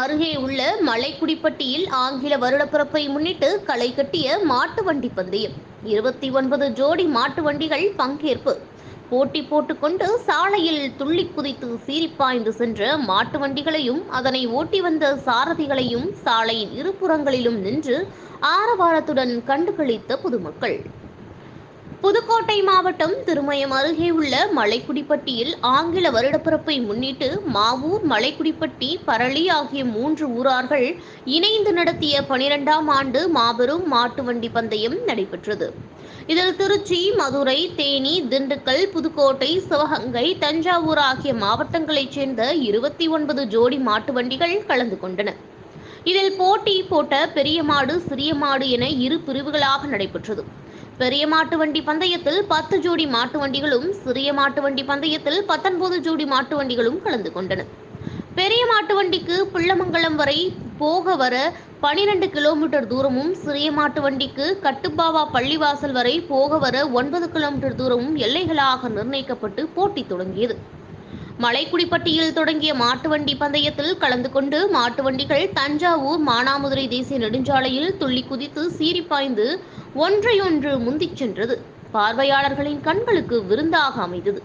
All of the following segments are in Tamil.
அருகே உள்ள மலைக்குடிப்பட்டியில் ஆங்கில வருடப்பிறப்பை முன்னிட்டு களை கட்டிய மாட்டு வண்டி பந்தயம் இருபத்தி ஒன்பது ஜோடி மாட்டு வண்டிகள் பங்கேற்பு. போட்டி போட்டுக்கொண்டு சாலையில் துள்ளி குதித்து சீரிப்பாய்ந்து சென்ற மாட்டு வண்டிகளையும் அதனை ஓட்டி வந்த சாரதிகளையும் சாலையின் இருபுறங்களிலும் நின்று ஆரவாரத்துடன் கண்டுகளித்த பொதுமக்கள். புதுக்கோட்டை மாவட்டம் திருமயம் அருகே உள்ள மலைக்குடிப்பட்டியில் ஆங்கில வருடப்பிறப்பை முன்னிட்டு மாவூர் மலைக்குடிப்பட்டி பரளி ஆகிய மூன்று ஊரார்கள் இணைந்து நடத்திய பனிரெண்டாம் ஆண்டு மாபெரும் மாட்டு வண்டி பந்தயம் நடைபெற்றது. இதில் திருச்சி மதுரை தேனி திண்டுக்கல் புதுக்கோட்டை சிவகங்கை தஞ்சாவூர் ஆகிய மாவட்டங்களைச் சேர்ந்த இருபத்தி ஒன்பது ஜோடி மாட்டு வண்டிகள் கலந்து கொண்டன. இதில் போட்டி போட்ட பெரிய மாடு சிறிய மாடு என இரு பிரிவுகளாக நடைபெற்றது. பெரிய மாட்டு வண்டி பந்தயத்தில் பத்து ஜோடி மாட்டு வண்டிகளும் சிறிய மாட்டு வண்டி பந்தயத்தில் பத்தொன்பது ஜோடி மாட்டு வண்டிகளும் கலந்து கொண்டன. பெரிய மாட்டு வண்டிக்கு பிள்ளமங்கலம் வரை போக வர பனிரெண்டு கிலோமீட்டர் தூரமும் சிறிய மாட்டு வண்டிக்கு கட்டுப்பாவா பள்ளிவாசல் வரை போக வர ஒன்பது கிலோமீட்டர் தூரமும் எல்லைகளாக நிர்ணயிக்கப்பட்டு போட்டி தொடங்கியது. மலைக்குடிப்பட்டியில் தொடங்கிய மாட்டு வண்டி பந்தயத்தில் கலந்து கொண்டு மாட்டு வண்டிகள் தஞ்சாவூர் மானாமதுரை தேசிய நெடுஞ்சாலையில் துள்ளி குதித்து சீறிப்பாய்ந்து ஒன்றையொன்று முந்திச் சென்றது. பார்வையாளர்களின் கண்களுக்கு விருந்தாக அமைந்தது.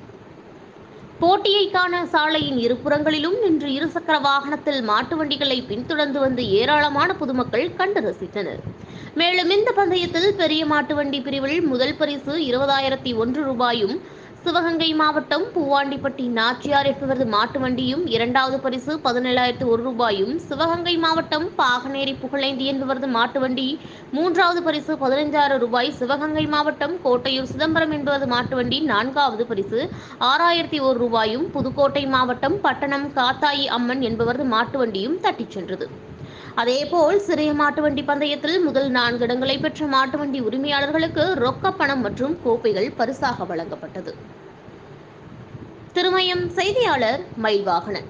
போட்டியை காண சாலையின் இருபுறங்களிலும் நின்று இருசக்கர வாகனத்தில் மாட்டு வண்டிகளை பின்தொடர்ந்து வந்து ஏராளமான பொதுமக்கள் கண்டு ரசித்தனர். மேலும் இந்த பந்தயத்தில் பெரிய மாட்டு வண்டி பிரிவில் முதல் பரிசு இருபதாயிரத்தி ஒன்று ரூபாயும் சிவகங்கை மாவட்டம் பூவாண்டிப்பட்டி நாச்சியார் என்பவரது மாட்டு வண்டியும் இரண்டாவது பரிசு பதினேழாயிரத்து ஒரு ரூபாயும் சிவகங்கை மாவட்டம் பாகனேரி புகழேந்தி என்பவரது மாட்டு வண்டி மூன்றாவது பரிசு பதினைஞ்சாயிரம் ரூபாய் சிவகங்கை மாவட்டம் கோட்டையூர் சிதம்பரம் என்பவரது மாட்டு வண்டி நான்காவது பரிசு ஆறாயிரத்தி ஒரு ரூபாயும் புதுக்கோட்டை மாவட்டம் பட்டணம் காத்தாயி அம்மன் என்பவரது மாட்டு வண்டியும் தட்டிச் சென்றது. அதேபோல் சிறிய மாட்டு வண்டி பந்தயத்தில் முதல் நான்கு இடங்களை பெற்ற மாட்டு வண்டி உரிமையாளர்களுக்கு ரொக்க பணம் மற்றும் கோப்பைகள் பரிசாக வழங்கப்பட்டது. திருமயம் செய்தியாளர் மயில்வாகனன்.